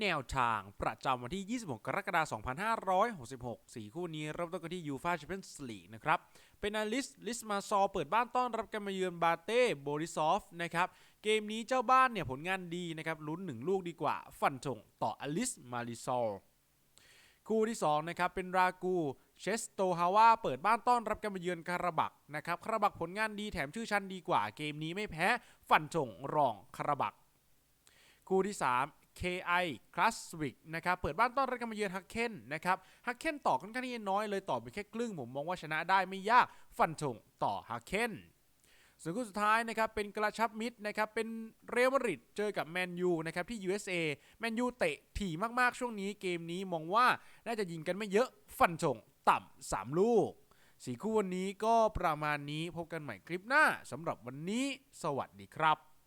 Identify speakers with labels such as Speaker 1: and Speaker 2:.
Speaker 1: แนวทางประจำวันที่ 26 กรกฎาคม 2566สี่คู่นี้เริ่มต้นกันที่ยูฟาแชมเปี้ยนส์ลีกนะครับ เป็นอลิส ลิสมาซอเปิดบ้านต้อนรับการมาเยือนบาเต้โบริซอฟนะครับ เกมนี้เจ้าบ้านเนี่ยผลงานดีนะครับ ลุ้นหนึ่งลูกดีกว่า ฟันธงต่ออลิส มาริซอคู่ที่ 2 นะครับ เป็นรากูเชสโตฮาวาเปิดบ้านต้อนรับการมาเยือนคาราบักนะครับคาราบักผลงานดีแถมชื่อชั้นดีกว่า เกมนี้ไม่แพ้ ฟันธงรองคาราบักคู่ที่ 3 KI Classic นะครับ เปิดบ้านต้อนรับการมาเยือนฮักเคนนะครับ ฮักเคนต่อค่อนข้างที่จะน้อยเลยต่อไปแค่ครึ่งผมมองว่าชนะได้ไม่ยากฟันธงต่อฮักเคนส่วนคู่สุดท้ายนะครับเป็นกระชับมิตรนะครับเป็นเรอัลมาดริดเจอกับแมนยูนะครับที่ USA แมนยูเตะถี่มากๆช่วงนี้เกมนี้มองว่าน่าจะยิงกันไม่เยอะฟันธงต่ำสามลูกสี่คู่วันนี้ก็ประมาณนี้พบกันใหม่คลิปหน้าสำหรับวันนี้ สวัสดีครับ